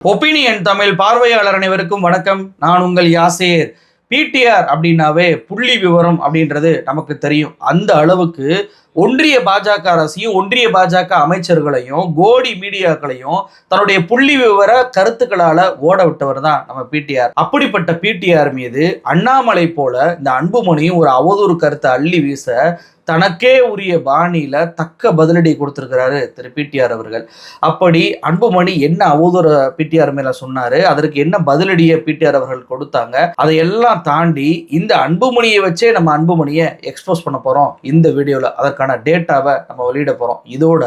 Opinion Tamil பார்வையாளர் அனைவருக்கும் வணக்கம். நான் உங்கள் யாசேர். பிடிஆர் அப்படின்னாவே புள்ளி விவரம் அப்படின்றது நமக்கு தெரியும். அந்த அளவுக்கு ஒன்றிய பாஜக அரசையும் ஒன்றிய பாஜக அமைச்சர்களையும் கோடி மீடியாக்களையும் தன்னுடைய புள்ளி விவர கருத்துக்களால ஓட விட்டவர் தான் நம்ம பிடிஆர் அப்படிப்பட்ட பிடிஆர் மீது அண்ணாமலை போல இந்த அன்புமணியும் ஒரு அவதூறு கருத்தை அள்ளி வீச தனக்கே உரிய பாணியில தக்க பதிலடி கொடுத்திருக்கிறாரு திரு பிடிஆர் அவர்கள். அப்படி அன்புமணி என்ன அவதூற பிடிஆர் மேல சொன்னாரு? அதற்கு என்ன பதிலடியை பிடிஆர் அவர்கள் கொடுத்தாங்க? அதையெல்லாம் தாண்டி இந்த அன்புமணியை வச்சே நம்ம அன்புமணியை எக்ஸ்போஸ் பண்ண போறோம். இந்த வீடியோவில் அதற்கான டேட்டாவை நம்ம வெளியிட போறோம். இதோட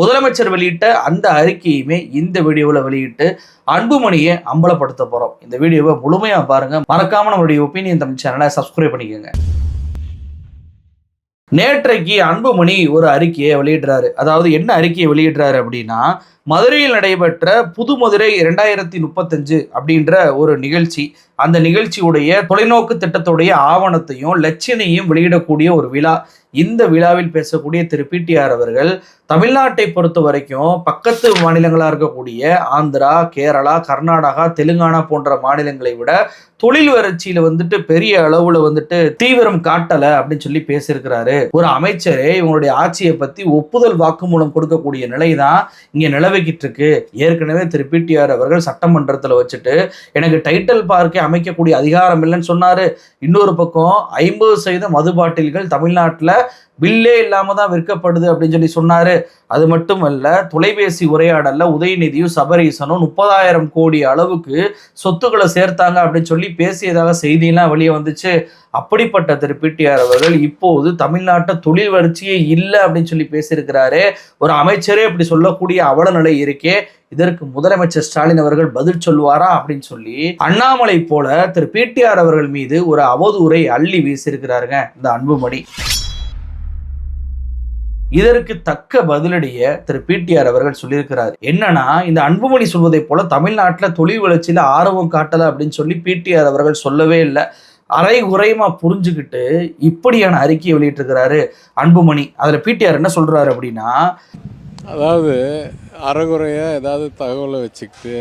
முதலமைச்சர் வெளியிட்ட அந்த அறிக்கையுமே இந்த வீடியோவில் வெளியிட்டு அன்புமணியை அம்பலப்படுத்த போறோம். இந்த வீடியோவை முழுமையா பாருங்க. மறக்காம நம்மளுடைய ஒப்பீனியன் தமிழ் சேனலை சப்ஸ்கிரைப் பண்ணிக்கோங்க. நேற்றைக்கு அன்புமணி ஒரு அறிக்கையை வெளியிடுறாரு. அதாவது என்ன அறிக்கையை வெளியிடுறாரு அப்படின்னா மதுரையில் நடைபெற்ற புது மதுரை இரண்டாயிரத்தி முப்பத்தஞ்சு அப்படின்ற ஒரு நிகழ்ச்சி அந்த நிகழ்ச்சியுடைய தொலைநோக்கு திட்டத்துடைய ஆவணத்தையும் லட்சணையும் வெளியிடக்கூடிய ஒரு விழா. இந்த விழாவில் பேசக்கூடிய திரு பிடிஆர் அவர்கள் தமிழ்நாட்டை பொறுத்த வரைக்கும் பக்கத்து மாநிலங்களாக இருக்கக்கூடிய ஆந்திரா கேரளா கர்நாடகா தெலுங்கானா போன்ற மாநிலங்களை விட தொழில் வறட்சியில வந்துட்டு பெரிய அளவுல வந்துட்டு தீவிரம் காட்டல அப்படின்னு சொல்லி பேசியிருக்கிறாரு. ஒரு அமைச்சரே இவங்களுடைய ஆட்சியை பத்தி ஒப்புதல் வாக்குமூலம் கொடுக்கக்கூடிய நிலை தான் இங்க நிலவிக்கிட்டு இருக்கு. ஏற்கனவே திரு பிடிஆர் அவர்கள் சட்டமன்றத்துல வச்சுட்டு எனக்கு டைட்டில் பார்க்கே அமைக்கக்கூடிய அதிகாரம் இல்லைன்னு சொன்னாரு. இன்னொரு பக்கம் ஐம்பது சதவீத மது பாட்டில்கள் தமிழ்நாட்டில் பில்லே இல்லாம தான் விற்கப்படுது அப்படின்னு சொல்லி சொன்னாரு. அது மட்டுமல்ல தொலைபேசி உரையாடல்ல உதயநிதியும் சபரீசனும் முப்பதாயிரம் கோடி அளவுக்கு சொத்துக்களை சேர்த்தாங்க அப்படின்னு சொல்லி பேசியதாக செய்தியெல்லாம் வெளியே வந்துச்சு. அப்படிப்பட்ட திரு பிடிஆர் அவர்கள் இப்போது தமிழ்நாட்டை தொழில் வளர்ச்சியே இல்லை அப்படின்னு சொல்லி பேசியிருக்கிறாரு. ஒரு அமைச்சரே இப்படி சொல்லக்கூடிய அவல நிலை இருக்கே இதற்கு முதலமைச்சர் ஸ்டாலின் அவர்கள் பதில் சொல்லுவாரா அப்படின்னு சொல்லி அண்ணாமலை போல திரு பிடிஆர் அவர்கள் மீது ஒரு அவதூறை அள்ளி வீசியிருக்கிறாருங்க இந்த அன்புமணி. இதற்கு தக்க பதிலடிய திரு பிடிஆர் அவர்கள் சொல்லியிருக்கிறார். என்னன்னா இந்த அன்புமணி சொல்வதை போல தமிழ்நாட்டில் தொழில் வளர்ச்சியில் ஆர்வம் காட்டல அப்படின்னு சொல்லி பிடிஆர் அவர்கள் சொல்லவே இல்லை. அரை குறையுமா புரிஞ்சுக்கிட்டு இப்படியான அறிக்கையை வெளியிட்டிருக்கிறாரு அன்புமணி. அதில் பிடிஆர் என்ன சொல்கிறாரு அப்படின்னா அதாவது அறகுறையாக ஏதாவது தகவலை வச்சுக்கிட்டு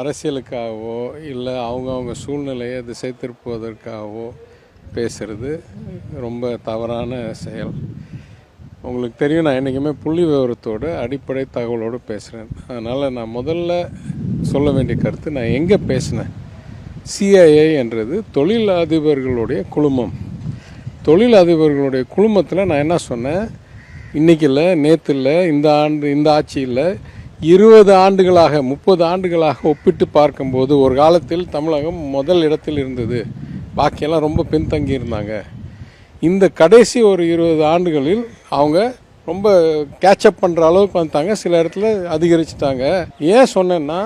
அரசியலுக்காகவோ இல்லை அவங்கவுங்க சூழ்நிலையை திசை திருப்புவதற்காகவோ பேசுறது ரொம்ப தவறான செயல். உங்களுக்கு தெரியும் நான் என்றைக்குமே புள்ளி விவரத்தோடு அடிப்படை தகவலோடு பேசுகிறேன் அதனால் நான் முதல்ல சொல்ல வேண்டிய கருத்து நான் எங்கே பேசினேன்? சிஐஏ என்றது தொழில் அதிபர்களுடைய குழுமம். தொழில் அதிபர்களுடைய குழுமத்தில் நான் என்ன சொன்னேன்? இன்னைக்கு இல்லை நேற்று இல்லை இந்த ஆண்டு இந்த ஆட்சியில் இருபது ஆண்டுகளாக முப்பது ஆண்டுகளாக ஒப்பிட்டு பார்க்கும்போது ஒரு காலத்தில் தமிழகம் முதல் இடத்தில் இருந்தது. பாக்கியெல்லாம் ரொம்ப பின்தங்கி இருந்தாங்க இந்த கடைசி ஒரு இருபது ஆண்டுகளில் அவங்க ரொம்ப கேட்சப் பண்ணுற அளவுக்கு வந்துட்டாங்க. சில இடத்துல அதிகரிச்சிட்டாங்க. ஏன் சொன்னேன்னா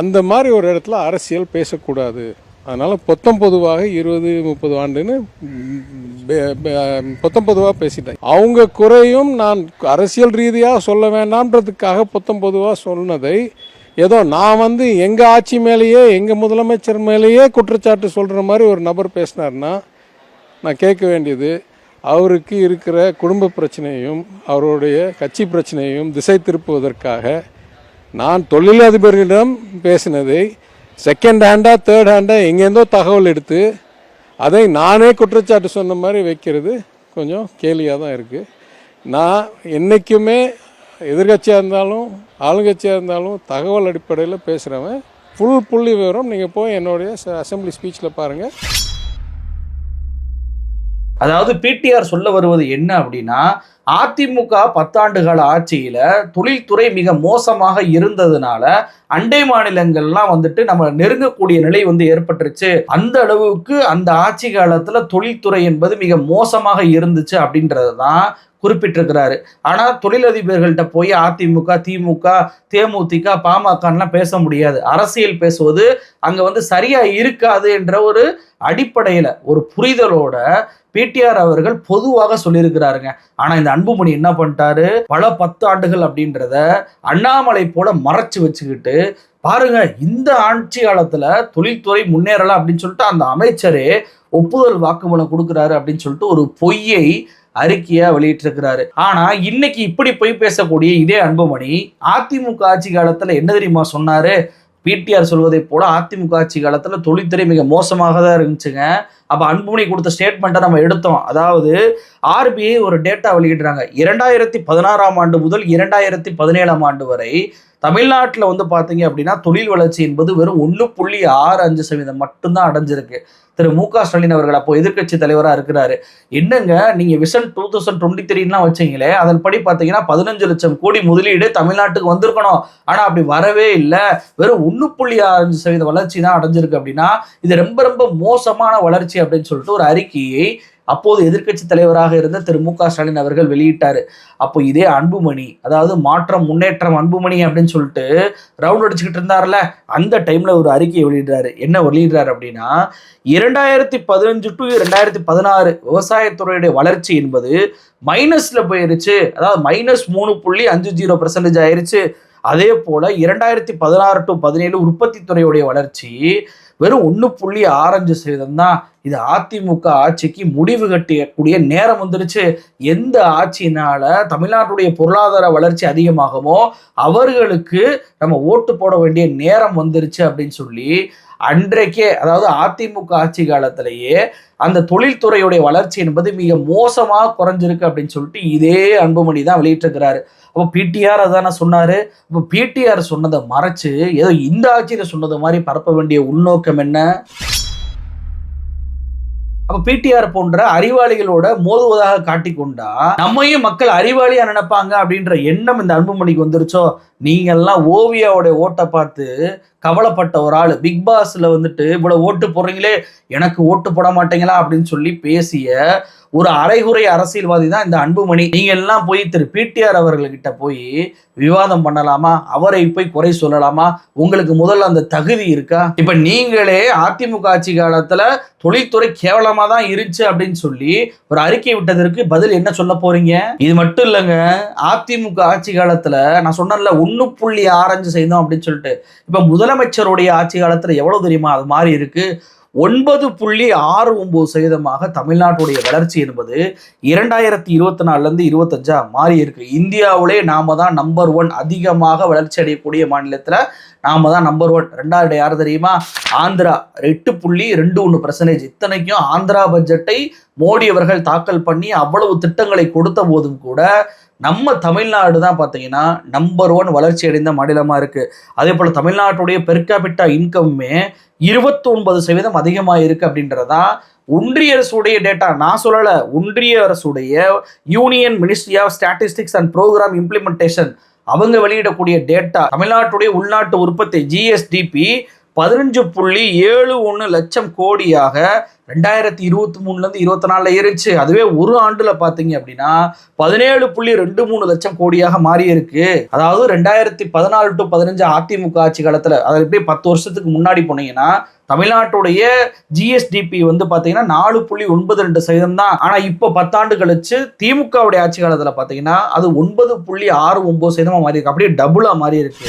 அந்த மாதிரி ஒரு இடத்துல அரசியல் பேசக்கூடாது. அதனால் பொத்தம் பொதுவாக இருபது முப்பது ஆண்டுன்னு பொத்தம் பொதுவாக பேசிட்டேன். அவங்க குறையும் நான் அரசியல் ரீதியாக சொல்ல வேண்டாம்ன்றதுக்காக பொத்தம் பொதுவாக சொன்னதை ஏதோ நான் வந்து எங்கள் ஆட்சி மேலேயே எங்கள் முதலமைச்சர் மேலேயே குற்றச்சாட்டு சொல்கிற மாதிரி ஒரு நபர் பேசினார்னா நான் கேட்க வேண்டியது அவருக்கு இருக்கிற குடும்ப பிரச்சனையும் அவருடைய கட்சி பிரச்சனையும் திசை திருப்புவதற்காக நான் தொழிலதிபர்களிடம் பேசினதை செகண்ட் ஹேண்டாக தேர்ட் ஹேண்டாக எங்கேருந்தோ தகவல் எடுத்து அதை நானே குற்றச்சாட்டு சொன்ன மாதிரி வைக்கிறது கொஞ்சம் கேலியாக தான் இருக்குது நான் என்றைக்குமே எதிர்கட்சியாக இருந்தாலும் ஆளுங்கட்சியாக இருந்தாலும் தகவல் அடிப்படையில் பேசுகிறவன் ஃபுல் புள்ளி விவரம் நீங்கள் போய் என்னுடைய அசம்பிளி ஸ்பீச்சில் பாருங்கள் அதாவது பிடிஆர் சொல்ல வருவது என்ன அப்படின்னா அதிமுக பத்தாண்டு கால ஆட்சியில் தொழில்துறை மிக மோசமாக இருந்ததுனால அண்டை மாநிலங்கள்லாம் வந்துட்டு நம்ம நெருங்கக்கூடிய நிலை வந்து ஏற்பட்டுருச்சு. அந்த அளவுக்கு அந்த ஆட்சி காலத்தில் தொழில்துறை என்பது மிக மோசமாக இருந்துச்சு அப்படின்றது தான் குறிப்பிட்டிருக்கிறாரு. ஆனால் தொழிலதிபர்கள்ட்ட போய் அதிமுக திமுக தேமுதிக பாமகலாம் பேச முடியாது. அரசியல் பேசுவது அங்கே வந்து சரியாக இருக்காது என்ற ஒரு அடிப்படையில் ஒரு புரிதலோட பிடிஆர் அவர்கள் பொதுவாக சொல்லியிருக்கிறாருங்க. ஆனா இந்த அன்புமணி என்ன பண்ணிட்டாரு? பல பத்து ஆண்டுகள் அப்படின்றத அண்ணாமலை போல மறைச்சு வச்சுக்கிட்டு பாருங்க இந்த ஆட்சி காலத்துல தொழில்துறை முன்னேறலாம் அப்படின்னு சொல்லிட்டு அந்த அமைச்சரே ஒப்புதல் வாக்குமூலம் கொடுக்குறாரு அப்படின்னு சொல்லிட்டு ஒரு பொய்யை அறிக்கையா வெளியிட்டிருக்கிறாரு. ஆனா இன்னைக்கு இப்படி போய் பேசக்கூடிய இதே அன்புமணி அதிமுக ஆட்சி காலத்துல என்ன தெரியுமா சொன்னாரு? பிடிஆர் சொல்வதை போல அதிமுக ஆட்சி காலத்தில் தொழில்துறை மிக மோசமாக தான் இருந்துச்சுங்க. அப்போ அன்புமணி கொடுத்த ஸ்டேட்மெண்ட்டை நம்ம எடுத்தோம். அதாவது ஆர்பிஐ ஒரு டேட்டா வெளியிடுறாங்க. இரண்டாயிரத்தி பதினாறாம் ஆண்டு முதல் இரண்டாயிரத்தி பதினேழாம் ஆண்டு வரை தமிழ்நாட்டில் வந்து பார்த்தீங்க அப்படின்னா தொழில் வளர்ச்சி என்பது வெறும் ஒன்று புள்ளி ஆறு அஞ்சு சதவீதம் மட்டும்தான் அடைஞ்சிருக்கு. திரு மு க ஸ்டாலின் அவர்கள் அப்போ எதிர்க்கட்சி தலைவராக இருக்கிறாரு. என்னங்க நீங்கள் விஷன் டூ தௌசண்ட் டுவெண்ட்டி த்ரீலாம் வச்சீங்களே அதன்படி பார்த்தீங்கன்னா பதினஞ்சு லட்சம் கோடி முதலீடு தமிழ்நாட்டுக்கு வந்திருக்கணும். ஆனால் அப்படி வரவே இல்லை. வெறும் ஒன்று புள்ளி அஞ்சு சதவீத வளர்ச்சி தான் அடைஞ்சிருக்கு அப்படின்னா இது ரொம்ப ரொம்ப மோசமான வளர்ச்சி அப்படின்னு சொல்லிட்டு ஒரு அறிக்கையை அப்போது எதிர்க்கட்சி தலைவராக இருந்த திரு மு க ஸ்டாலின் அவர்கள் வெளியிட்டார். அப்போ இதே அன்புமணி அதாவது மாற்றம் முன்னேற்றம் அன்புமணி அப்படின்னு சொல்லிட்டு ரவுண்ட் அடிச்சுக்கிட்டு இருந்தார்ல அந்த டைம்ல ஒரு அறிக்கையை வெளியிடுறாரு. என்ன வெளியிடுறாரு அப்படின்னா இரண்டாயிரத்தி பதினஞ்சு டு ரெண்டாயிரத்தி பதினாறு விவசாயத்துறையுடைய வளர்ச்சி என்பது மைனஸ்ல போயிருச்சு. அதாவது மைனஸ் மூணு புள்ளி அஞ்சு ஜீரோ பர்சன்டேஜ் ஆயிருச்சு. அதே போல இரண்டாயிரத்தி பதினாறு டு பதினேழு உற்பத்தி துறையுடைய வளர்ச்சி வெறும் ஒன்று புள்ளி ஆரஞ்சு சதவீதம் தான். இது அதிமுக ஆட்சிக்கு முடிவு கட்டியக்கூடிய நேரம் வந்துருச்சு. எந்த ஆட்சியினால தமிழ்நாட்டுடைய பொருளாதார வளர்ச்சி அதிகமாகுமோ அவர்களுக்கு நம்ம ஓட்டு போட வேண்டிய நேரம் வந்துருச்சு அப்படின்னு சொல்லி அன்றைக்கே அதாவது அதிமுக ஆட்சி காலத்திலேயே அந்த தொழில்துறையுடைய வளர்ச்சி என்பது மிக மோசமாக குறைஞ்சிருக்கு அப்படின்னு சொல்லிட்டு இதே அன்புமணி தான் வெளியிட்டிருக்கிறாரு. அப்போ பிடிஆர் தானே சொன்னாரு. அப்போ பிடிஆர் சொன்னதை மறைச்சு ஏதோ இந்த ஆட்சியில சொன்னது மாதிரி பரப்ப வேண்டிய உள்நோக்கம் என்ன? அப்போ பிடிஆர் போன்ற அறிவாளிகளோட மோதுவதாக காட்டிக்கொண்டா நம்மையும் மக்கள் அறிவாளியாக நினைப்பாங்க அப்படின்ற எண்ணம் இந்த அன்புமணிக்கு வந்துருச்சோ? நீங்க எல்லாம் ஓட்டை பார்த்து கவலைப்பட்ட ஒரு ஆள். பிக் பாஸ்ல வந்துட்டு இவ்வளவு ஓட்டு போடுறீங்களே எனக்கு ஓட்டு போட மாட்டீங்களா? அப்படின்னு சொல்லி பேசிய ஒரு அரைகுறை அரசியல்வாதி தான் இந்த அன்புமணி. நீங்க எல்லாம் போய் திரு. பிடிஆர் அவர்கள்கிட்ட போய் விவாதம் பண்ணலாமா? அவரை போய் குறை சொல்லலாமா? உங்களுக்கு முதல்ல அந்த தகுதி இருக்கா? இப்ப நீங்களே அதிமுக ஆட்சி காலத்துல தொழில்துறை கேவலமா தான் இருந்துச்சு அப்படின்னு சொல்லி ஒரு அறிக்கை விட்டதற்கு பதில் என்ன சொல்ல போறீங்க? இது மட்டும் இல்லைங்க. அதிமுக ஆட்சி காலத்துல நான் சொன்னேன்ல ஒண்ணு புள்ளி ஆரஞ்சு செய்தோம் அப்படின்னு சொல்லிட்டு. இப்ப முதலமைச்சருடைய ஆட்சி காலத்தில் எவ்வளவு தெரியுமா? அது மாறி இருக்குது ஒன்பது புள்ளி ஆறு ஒம்பது சதவீதமாக தமிழ்நாட்டுடைய வளர்ச்சி என்பது இரண்டாயிரத்தி இருபத்தி நாலுலேருந்து இருபத்தஞ்சா மாறி இருக்கு. இந்தியாவிலே நாம தான் நம்பர் ஒன் அதிகமாக வளர்ச்சி அடையக்கூடிய மாநிலத்தில் நாம தான் நம்பர் ஒன் ரெண்டாவது யார் தெரியுமா? ஆந்திரா. எட்டு புள்ளி ரெண்டு ஒன்று பர்சன்டேஜ் இத்தனைக்கும் ஆந்திரா பட்ஜெட்டை மோடி அவர்கள் தாக்கல் பண்ணி அவ்வளவு திட்டங்களை கொடுத்த போதும் கூட நம்ம தமிழ்நாடு தான் பார்த்தீங்கன்னா நம்பர் ஒன் வளர்ச்சி அடைந்த மாநிலமாக இருக்குது அதே போல் தமிழ்நாட்டுடைய பெர்காபிட்டா இன்கம்மே இருபத்தொன்பது சதவீதம் அதிகமாக இருக்குது அப்படின்றதா ஒன்றிய அரசுடைய டேட்டா நான் சொல்லலை ஒன்றிய அரசுடைய union ministry of statistics and programme implementation அவங்க வெளியிடக்கூடிய டேட்டா தமிழ்நாட்டுடைய உள்நாட்டு உற்பத்தி ஜிஎஸ்டிபி பதினஞ்சு புள்ளி ஏழு ஒன்று லட்சம் கோடியாக ரெண்டாயிரத்தி இருபத்தி மூணுலேருந்து இருபத்தி நாலில் இருந்துச்சு அதுவே ஒரு ஆண்டில் பார்த்தீங்க அப்படின்னா பதினேழு புள்ளி ரெண்டு மூணு லட்சம் கோடியாக மாறி இருக்கு அதாவது ரெண்டாயிரத்தி பதினாலு டு பதினஞ்சு அதிமுக ஆட்சி காலத்தில் அதை எப்படி பத்து வருஷத்துக்கு முன்னாடி போனீங்கன்னா தமிழ்நாட்டுடைய ஜிஎஸ்டிபி வந்து பார்த்தீங்கன்னா நாலு புள்ளி ஒன்பது ரெண்டு சதவீதம் தான். ஆனால் இப்போ பத்தாண்டு கழிச்சு திமுகவுடைய ஆட்சி காலத்தில் பார்த்தீங்கன்னா அது ஒன்பது புள்ளி ஆறு ஒன்பது சதவீதமாக மாறி இருக்கு அப்படியே டபுளாக மாறி இருக்கு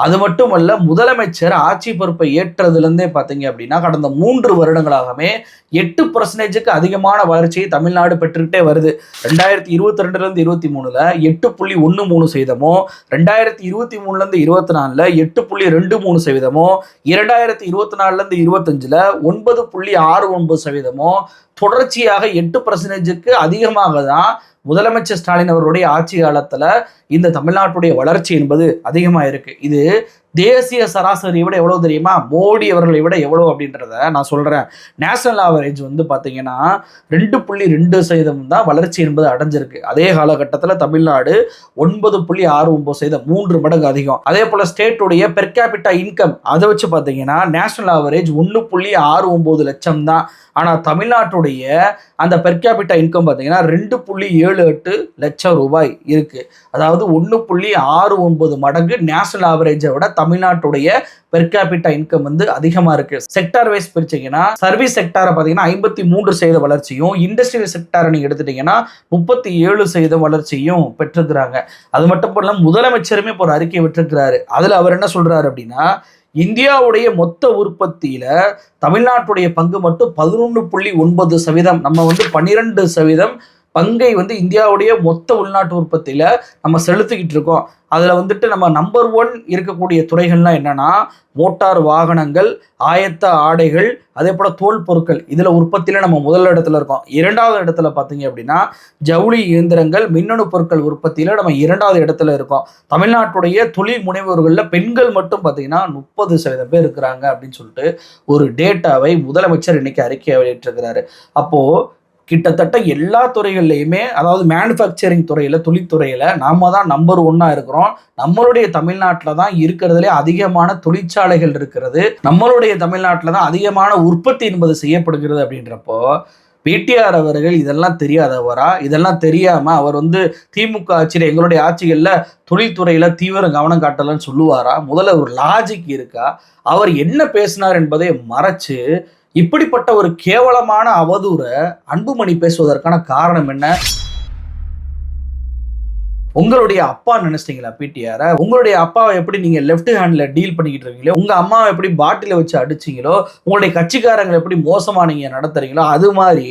அது மட்டுமல்ல முதலமைச்சர் ஆட்சி பொறுப்பை ஏற்றதுலேருந்தே பார்த்தீங்க அப்படின்னா கடந்த மூன்று வருடங்களாகவே எட்டு பர்சன்டேஜுக்கு அதிகமான வளர்ச்சியை தமிழ்நாடு பெற்றுக்கிட்டே வருது. ரெண்டாயிரத்தி இருபத்தி ரெண்டுலேருந்து இருபத்தி மூணில் எட்டு புள்ளி ஒன்று மூணு சதவீதமோ ரெண்டாயிரத்தி இருபத்தி மூணுலேருந்து இருபத்தி நாலில் எட்டு புள்ளி ரெண்டு மூணு சதவீதமோ இரண்டாயிரத்தி இருபத்தி நாலுலேருந்து இருபத்தஞ்சில் ஒன்பது புள்ளி ஆறு ஒன்பது சதவீதமோ தொடர்ச்சியாக எட்டு பர்சன்டேஜுக்கு அதிகமாக தான் முதலமைச்சர் ஸ்டாலின் அவருடைய ஆட்சி காலத்தில் இந்த தமிழ்நாட்டுடைய வளர்ச்சி என்பது அதிகமாக இருக்குது இது தேசிய சராசரியை விட எவ்வளவு தெரியுமா? மோடி அவர்களை விட எவ்வளவு அப்படின்றத நான் சொல்றேன். நேஷனல் ஆவரேஜ் வந்து பாத்தீங்கன்னா ரெண்டு புள்ளி ரெண்டு சதவீதம் தான் வளர்ச்சி என்பது அடைஞ்சிருக்கு. அதே காலகட்டத்தில் தமிழ்நாடு ஒன்பது புள்ளி ஆறு ஒன்பது சதவீதம் மூன்று மடங்கு அதிகம். அதே போல ஸ்டேட்டுடைய பெர்காபிட்டா இன்கம் அதை வச்சு பார்த்தீங்கன்னா நேஷனல் ஆவரேஜ் ஒன்று புள்ளி ஆறு ஒன்பது லட்சம் தான். ஆனால் தமிழ்நாட்டுடைய அந்த பெர்காபிட்டா இன்கம் பார்த்தீங்கன்னா ரெண்டு புள்ளி ஏழு எட்டு லட்சம் ரூபாய் இருக்கு. அதாவது ஒன்று புள்ளி ஆறு ஒன்பது மடங்கு நேஷனல் ஆவரேஜை விட தமிழ்நாட்டுடைய பெர்காபிட்டா இன்கம் வந்து அதிகமாக இருக்கு. செக்டார் வைஸ் பிரிச்சீங்கன்னா சர்வீஸ் செக்டாரை பார்த்தீங்கன்னா ஐம்பத்தி மூன்று சதவீத வளர்ச்சியும் இண்டஸ்ட்ரியல் செக்டாரை நீங்கள் எடுத்துட்டீங்கன்னா முப்பத்தி ஏழு சதவீத வளர்ச்சியும் பெற்றிருக்கிறாங்க. அது மட்டும் இல்லாமல் முதலமைச்சருமே இப்போ ஒரு அறிக்கை விட்டுருக்கிறாரு. அதில் அவர் என்ன சொல்றாரு அப்படின்னா இந்தியாவுடைய மொத்த உற்பத்தியில தமிழ்நாட்டுடைய பங்கு மட்டும் பதினொன்று புள்ளி ஒன்பது சதவீதம் நம்ம வந்து பன்னிரெண்டு சதவீதம் பங்கை வந்து இந்தியாவுடைய மொத்த உள்நாட்டு உற்பத்தியில் நம்ம செலுத்திக்கிட்டு இருக்கோம். அதில் வந்துட்டு நம்ம நம்பர் ஒன் இருக்கக்கூடிய துறைகள்லாம் என்னென்னா மோட்டார் வாகனங்கள் ஆயத்த ஆடைகள் அதே போல் தோல் பொருட்கள். இதில் உற்பத்தியில் நம்ம முதல் இடத்துல இருக்கோம். இரண்டாவது இடத்துல பார்த்தீங்க அப்படின்னா ஜவுளி இயந்திரங்கள் மின்னணு பொருட்கள் உற்பத்தியில் நம்ம இரண்டாவது இடத்துல இருக்கோம். தமிழ்நாட்டுடைய தொழில் முனைவோர்களில் பெண்கள் மட்டும் பார்த்தீங்கன்னா முப்பது சதவீதம் பேர் இருக்கிறாங்க அப்படின்னு சொல்லிட்டு ஒரு டேட்டாவை முதலமைச்சர் இன்னைக்கு அறிக்கையை வெளியிட்டிருக்கிறாரு. அப்போது கிட்டத்தட்ட எல்லா துறைகள்லையுமே அதாவது மேனுஃபேக்சரிங் துறையில் தொழிற்துறையில் நாம் தான் நம்பர் ஒன்னாக இருக்கிறோம். நம்மளுடைய தமிழ்நாட்டில் தான் இருக்கிறதுலே அதிகமான தொழிற்சாலைகள் இருக்கிறது. நம்மளுடைய தமிழ்நாட்டில் தான் அதிகமான உற்பத்தி என்பது செய்யப்படுகிறது அப்படின்றப்போ பிடிஆர் அவர்கள் இதெல்லாம் தெரியாதவரா? இதெல்லாம் தெரியாமல் அவர் வந்து திமுக ஆட்சியில் எங்களுடைய ஆட்சிகளில் தொழில்துறையில் தீவிர கவனம் காட்டலன்னு சொல்லுவாரா? முதல்ல ஒரு லாஜிக் இருக்கா? அவர் என்ன பேசினார் என்பதை மறைச்சு இப்படிப்பட்ட ஒரு கேவலமான அவதூறை அன்புமணி பேசுவதற்கான காரணம் என்ன? உங்களுடைய அப்பா நினைச்சிட்டீங்களா பிடிஆர உங்களுடைய அப்பாவை எப்படி நீங்க லெஃப்ட் ஹேண்ட்ல டீல் பண்ணிக்கிட்டு இருக்கீங்களோ உங்க அம்மாவை எப்படி பாட்டில வச்சு அடிச்சீங்களோ உங்களுடைய கட்சிக்காரங்களை எப்படி மோசமா நீங்க நடத்துறீங்களோ அது மாதிரி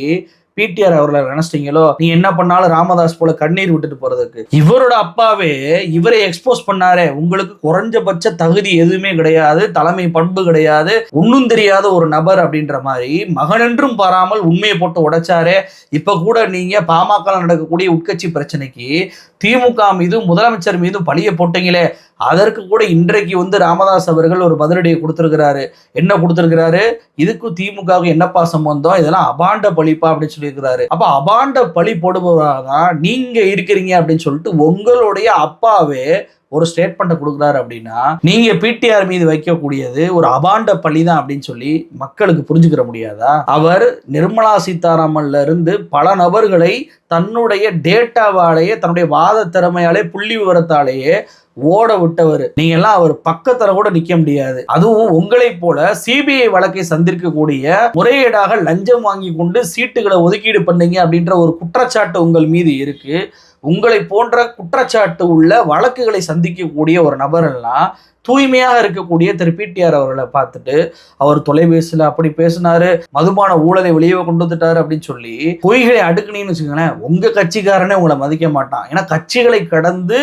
பிடிஆர் அவர்களை நினைச்சிட்டீங்களோ? நீ என்ன பண்ணாலும் ராமதாஸ் போல கண்ணீர் விட்டுட்டு போறதுக்கு. இவரோட அப்பாவே இவரை எக்ஸ்போஸ் பண்ணாரே. உங்களுக்கு குறைஞ்சபட்ச தகுதி எதுவுமே கிடையாது தலைமை பண்பு கிடையாது ஒன்னும் தெரியாத ஒரு நபர் அப்படின்ற மாதிரி மகனென்றும் பாராமல் உண்மையை போட்டு உடைச்சாரே. இப்ப கூட நீங்க பாமக நடக்கக்கூடிய உட்கட்சி பிரச்சனைக்கு திமுக மீதும் முதலமைச்சர் மீதும் பழிய போட்டீங்களே. அதற்கு கூட இன்றைக்கு வந்து ராமதாஸ் அவர்கள் ஒரு பதிலடியை கொடுத்துருக்கிறாரு. என்ன கொடுத்துருக்கிறாரு? இதுக்கும் திமுகவுக்கு என்னப்பா சம்பந்தம்? இதெல்லாம் அபாண்ட பழிப்பா அப்படின்னு சொல்லியிருக்கிறாரு. அப்ப அபாண்ட பழி போடுபவராக தான் நீங்க இருக்கிறீங்க அப்படின்னு சொல்லிட்டு உங்களுடைய அப்பாவே ஒரு ஸ்டேட்மெண்ட்டை கொடுக்குறாரு அப்படின்னா நீங்க பிடிஆர் மீது வைக்கக்கூடியது ஒரு அபாண்ட பழி தான் அப்படின்னு சொல்லி மக்களுக்கு புரிஞ்சுக்கிற முடியாதா? அவர் நிர்மலா சீதாராமன்ல இருந்து பல நபர்களை தன்னுடைய டேட்டாவாலேயே தன்னுடைய வாத திறமையாலே புள்ளி விவரத்தாலேயே ஓட விட்டவர். நீங்க எல்லாம் அவர் பக்கத்துல கூட நிக்க முடியாது. அதுவும் உங்களை போல சிபிஐ வழக்கை சந்திக்கக்கூடிய முறையீடாக லஞ்சம் வாங்கி கொண்டு சீட்டுகளை ஒதுக்கீடு பண்ணீங்க அப்படின்ற ஒரு குற்றச்சாட்டு உங்கள் மீது இருக்கு. உங்களை போன்ற குற்றச்சாட்டு உள்ள வழக்குகளை சந்திக்கக்கூடிய ஒரு நபர் எல்லாம் தூய்மையாக இருக்கக்கூடிய திரு பிடிஆர் அவர்களை பார்த்துட்டு அவர் தொலைபேசியில் அப்படி பேசினாரு மதுபான ஊழலை வெளியே கொண்டு வந்துட்டாரு அப்படின்னு சொல்லி பொய்களை அடுக்குனீங்கன்னு வச்சுக்கோங்களேன் உங்க கட்சிக்காரனே உங்களை மதிக்க மாட்டான். ஏன்னா கட்சிகளை கடந்து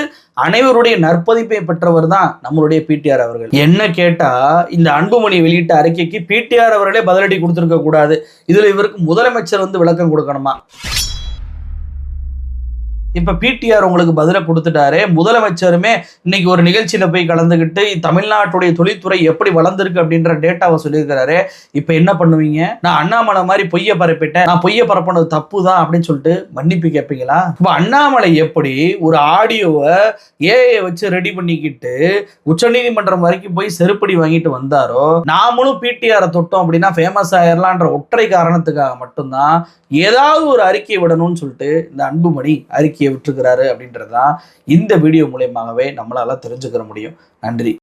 அனைவருடைய நற்பதிப்பை பெற்றவர் தான் நம்மளுடைய பிடிஆர் அவர்கள். என்ன கேட்டா இந்த அன்புமணி வெளியிட்ட அறிக்கைக்கு பிடிஆர் அவர்களே பதிலடி கொடுத்திருக்க கூடாது இதுல இவருக்கு முதலமைச்சர் வந்து விளக்கம் கொடுக்கணுமா? இப்ப பிடிஆர் உங்களுக்கு பதில கொடுத்துட்டாரு. முதலமைச்சருமே இன்னைக்கு ஒரு நிகழ்ச்சியில போய் கலந்துக்கிட்டு தமிழ்நாட்டுடைய தொழில்துறை எப்படி வளர்ந்துருக்கு அப்படின்ற டேட்டாவை சொல்லியிருக்கிறாரு. இப்ப என்ன பண்ணுவீங்க? நான் அண்ணாமலை மாதிரி பொய்ய பரப்பிட்டேன். நான் பொய்ய பரப்பினது தப்பு தான் அப்படின்னு சொல்லிட்டு மன்னிப்பு கேட்பீங்களா? இப்ப அண்ணாமலை எப்படி ஒரு ஆடியோவை ஏஐ வச்சு ரெடி பண்ணிக்கிட்டு உச்சநீதிமன்றம் வரைக்கும் போய் செருப்படி வாங்கிட்டு வந்தாரோ? நாமளும் பிடிஆரை தொட்டோம் அப்படின்னா ஃபேமஸ் ஆயிரலான்ற ஒற்றை காரணத்துக்காக மட்டும்தான் ஏதாவது ஒரு அறிக்கை விடணும்னு சொல்லிட்டு இந்த அன்புமணி அறிக்கை நம்பிக்கையை விட்டுருக்கிறாரு அப்படின்றதான் இந்த வீடியோ மூலயமாகவே நம்மளால தெரிஞ்சுக்கிற முடியும். நன்றி.